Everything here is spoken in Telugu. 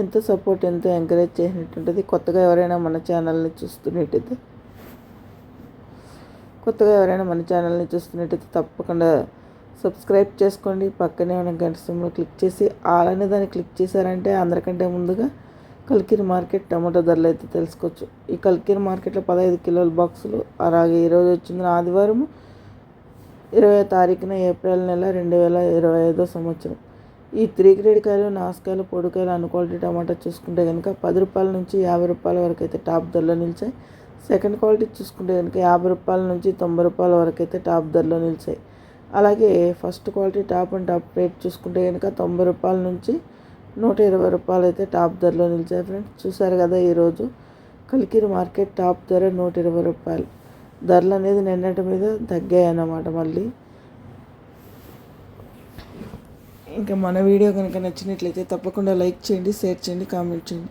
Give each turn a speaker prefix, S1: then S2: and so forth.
S1: ఎంతో సపోర్ట్ ఎంతో ఎంకరేజ్ చేసినట్టుంటుంది. కొత్తగా ఎవరైనా మన ఛానల్ని చూస్తున్నట్టయితే కొత్తగా ఎవరైనా మన ఛానల్ని చూస్తున్నట్టయితే తప్పకుండా సబ్స్క్రైబ్ చేసుకోండి. పక్కనే ఉన్న గంట సింబల్ క్లిక్ చేసి అలానే దాన్ని క్లిక్ చేశారంటే అందరికంటే ముందుగా కలికిరి మార్కెట్ టమాటో ధరలు అయితే తెలుసుకోవచ్చు. ఈ కలికిరి మార్కెట్లో పదహైదు కిలోల బాక్సులు అలాగే ఈరోజు వచ్చింది ఆదివారం ఇరవై తారీఖున ఏప్రిల్ నెల రెండు వేల ఇరవై ఐదో సంవత్సరం. ఈ త్రీ గ్రేడ్ కాయలు నాసుకాయలు పొడికాయలు అన్ క్వాలిటీ టమాటా చూసుకుంటే కనుక పది రూపాయల నుంచి యాభై రూపాయల వరకు అయితే టాప్ ధరలో నిలిచాయి. సెకండ్ క్వాలిటీ చూసుకుంటే కనుక యాభై రూపాయల నుంచి తొంభై రూపాయల వరకు అయితే టాప్ ధరలో నిలిచాయి. అలాగే first quality top and top rate చూసుకుంటే కనుక తొంభై రూపాయల నుంచి నూట ఇరవై రూపాయలు అయితే టాప్ ధరలో నిలిచాయి ఫ్రెండ్స్. చూసారు కదా ఈరోజు కలికిరి మార్కెట్ టాప్ ధర నూట ఇరవై రూపాయలు. ధరలు అనేది నిన్నటి మీద తగ్గాయి అన్నమాట మళ్ళీ. ఇంకా మన వీడియో కనుక నచ్చినట్లయితే తప్పకుండా లైక్ చేయండి షేర్ చేయండి కామెంట్ చేయండి.